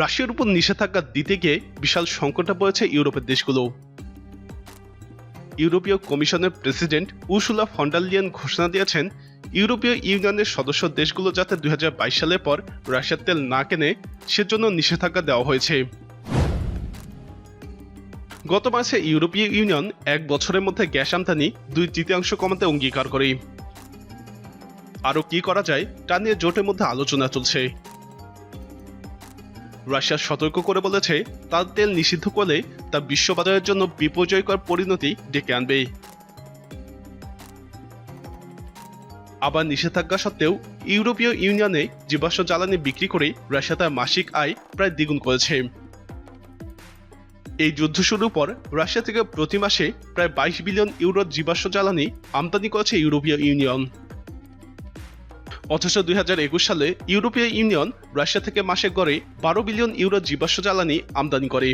রাশিয়ার উপর নিষেধাজ্ঞা দিতে গিয়ে বিশাল সংকটে পড়েছে ইউরোপের দেশগুলো। ইউরোপীয় কমিশনের প্রেসিডেন্ট উর্সুলা ফন্ডালিয়ান ঘোষণা দিয়েছেন, ইউরোপীয় ইউনিয়নের সদস্য দেশগুলো যাতে দুই হাজার বাইশ সালের পর রাশিয়ার তেল না কেনে, সেজন্য নিষেধাজ্ঞা দেওয়া হয়েছে। গত মাসে ইউরোপীয় ইউনিয়ন এক বছরের মধ্যে গ্যাস আমদানি দুই তৃতীয়াংশ কমাতে অঙ্গীকার করে। আরও কি করা যায়, তা নিয়ে জোটের মধ্যে আলোচনা চলছে। রাশিয়া সতর্ক করে বলেছে, তার তেল নিষিদ্ধ করলে তা বিশ্ববাজারের জন্য বিপর্যয়কর পরিণতি ডেকে আনবে। আবার নিষেধাজ্ঞা সত্ত্বেও ইউরোপীয় ইউনিয়নে জীবাশ্ম জ্বালানি বিক্রি করে রাশিয়া তার মাসিক আয় প্রায় দ্বিগুণ করেছে। এই যুদ্ধ শুরুর পর রাশিয়া থেকে প্রতি মাসে প্রায় বাইশ বিলিয়ন ইউরোর জীবাশ্ম জ্বালানি আমদানি করেছে ইউরোপীয় ইউনিয়ন। অথচ দুই হাজার একুশ সালে ইউরোপীয় ইউনিয়ন রাশিয়া থেকে মাসে গড়ে বারো বিলিয়ন ইউরো জীবাশ্ম জ্বালানি আমদানি করে।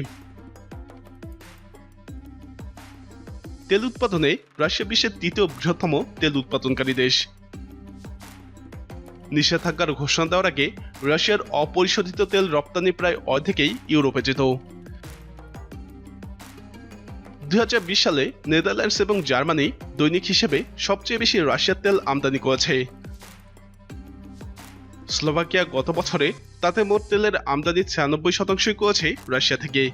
তেল উৎপাদনে রাশিয়া বিশ্বের তৃতীয় বৃহত্তম তেল উৎপাদনকারী দেশ। নিষেধাজ্ঞার ঘোষণা দেওয়ার আগে রাশিয়ার অপরিশোধিত তেল রপ্তানি প্রায় অর্ধেকেই ইউরোপে যেত। দুই হাজার বিশ সালে নেদারল্যান্ডস এবং জার্মানি দৈনিক হিসেবে সবচেয়ে বেশি রাশিয়ার তেল আমদানি করেছে। স্লোভাকিয়া গত বছরে তাতে মোট তেলের আমদানি ছিয়ানব্বই শতাংশই করেছে রাশিয়া থেকে।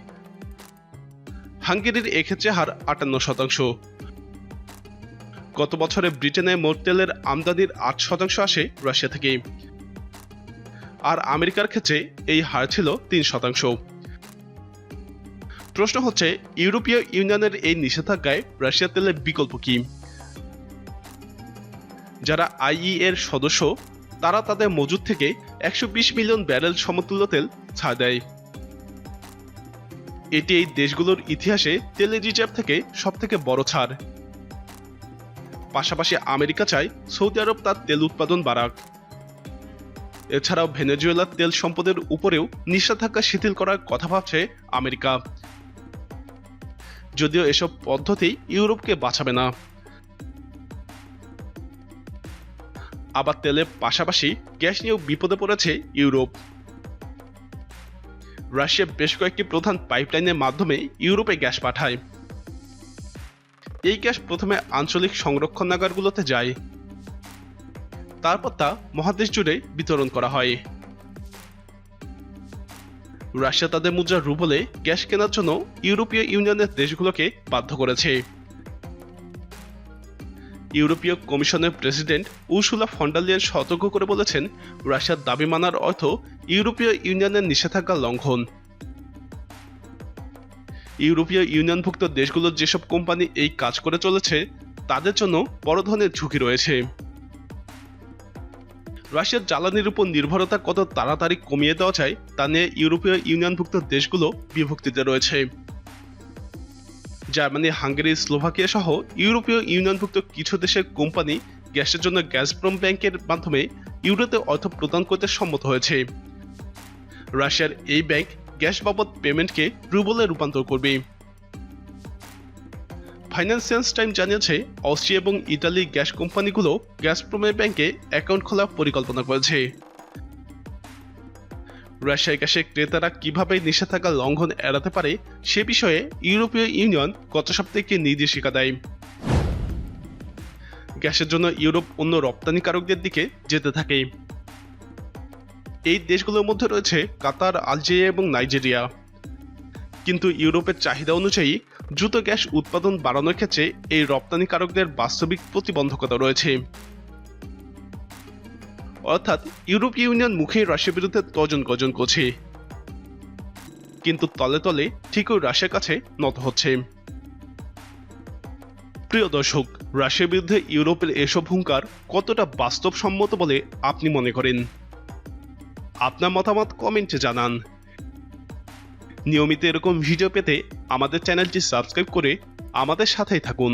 হাঙ্গেরির এক্ষেত্রে হার আটান্ন শতাংশ। গত বছরে ব্রিটেনে মোট তেলের আমদানির আট শতাংশ আসে রাশিয়া থেকে। আর আমেরিকার ক্ষেত্রে এই হার ছিল তিন শতাংশ। প্রশ্ন হচ্ছে, ইউরোপীয় ইউনিয়নের এই নিষেধাজ্ঞায় রাশিয়ার তেলের বিকল্প কি? যারা আইই এর সদস্য তারা তাদের মজুদ থেকে একশো বিশ মিলিয়ন ব্যারেল সমতুল্য তেল ছাড় দেয়। এটি এই দেশগুলোর ইতিহাসে তেলের রিজার্ভ থেকে সব থেকে বড় ছাড়। পাশাপাশি আমেরিকা চায় সৌদি আরব তার তেল উৎপাদন বাড়াক। এছাড়াও ভেনেজুয়েলার তেল সম্পদের উপরেও নিষেধাজ্ঞা শিথিল করার কথা ভাবছে আমেরিকা। যদিও এসব পদ্ধতি ইউরোপকে বাঁচাবে না। আবার তেলের পাশাপাশি গ্যাস নিয়েও বিপদে পড়েছে ইউরোপ। রাশিয়া বেশ কয়েকটি প্রধান পাইপলাইনের মাধ্যমে ইউরোপে গ্যাস পাঠায়। এই গ্যাস প্রথমে আঞ্চলিক সংরক্ষণাগারগুলোতে যায়। তারপর তা মহাদেশ জুড়ে বিতরণ করা হয়। রাশিয়া তাদের মুদ্রা রুবলে গ্যাস কেনার জন্য ইউরোপীয় ইউনিয়নের দেশগুলোকে বাধ্য করেছে। ইউরোপীয় কমিশনের প্রেসিডেন্ট উর্সুলা ফন্ডালিয়ান সতর্ক করে বলেছেন, রাশিয়ার দাবি মানার অর্থ ইউরোপীয় ইউনিয়নের নিষেধাজ্ঞা লঙ্ঘন। ইউরোপীয় ইউনিয়নভুক্ত দেশগুলোর যেসব কোম্পানি এই কাজ করে চলেছে, তাদের জন্য বড় ধরনের ঝুঁকি রয়েছে। রাশিয়ার জ্বালানির উপর নির্ভরতা কত তাড়াতাড়ি কমিয়ে দেওয়া যায়, তা নিয়ে ইউরোপীয় ইউনিয়নভুক্ত দেশগুলো বিভক্তিতে রয়েছে। জার্মানি, হাঙ্গেরি, স্লোভাকিয়া সহ ইউরোপীয় ইউনিয়নভুক্ত কিছু দেশের কোম্পানি গ্যাসের জন্য গ্যাসপ্রম ব্যাংকের মাধ্যমে ইউরোতে অর্থ প্রদান করতে সম্মত হয়েছে। রাশিয়ার এই ব্যাংক গ্যাস বাবদ পেমেন্টকে রুবলে রূপান্তর করবে। ফাইন্যান্সিয়ালস টাইম জানিয়েছে, অস্ট্রিয়া এবং ইতালি গ্যাস কোম্পানিগুলো গ্যাসপ্রমের ব্যাংকে অ্যাকাউন্ট খোলার পরিকল্পনা করেছে। রাশিয়ার গ্যাসের ক্রেতারা কীভাবে নিষেধাজ্ঞা লঙ্ঘন এড়াতে পারে সে বিষয়ে ইউরোপীয় ইউনিয়ন গত সপ্তাহে একটি নির্দেশিকা দেয়। গ্যাসের জন্য ইউরোপ অন্য রপ্তানিকারকদের দিকে যেতে থাকে। এই দেশগুলোর মধ্যে রয়েছে কাতার, আলজেরিয়া এবং নাইজেরিয়া। কিন্তু ইউরোপের চাহিদা অনুযায়ী দ্রুত গ্যাস উৎপাদন বাড়ানোর ক্ষেত্রে এই রপ্তানিকারকদের বাস্তবিক প্রতিবন্ধকতা রয়েছে। অর্থাৎ ইউরোপীয় ইউনিয়ন মুখে রাশিয়ার বিরুদ্ধে তর্জন গর্জন করছে। কিন্তু তলে তলে ঠিকই রাশিয়ার কাছে নত হচ্ছে। প্রিয় দর্শক, রাশিয়ার বিরুদ্ধে ইউরোপের এসব হুঙ্কার কতটা বাস্তবসম্মত বলে আপনি মনে করেন? আপনার মতামত কমেন্টে জানান। নিয়মিত এরকম ভিডিও পেতে আমাদের চ্যানেলটি সাবস্ক্রাইব করে আমাদের সাথেই থাকুন।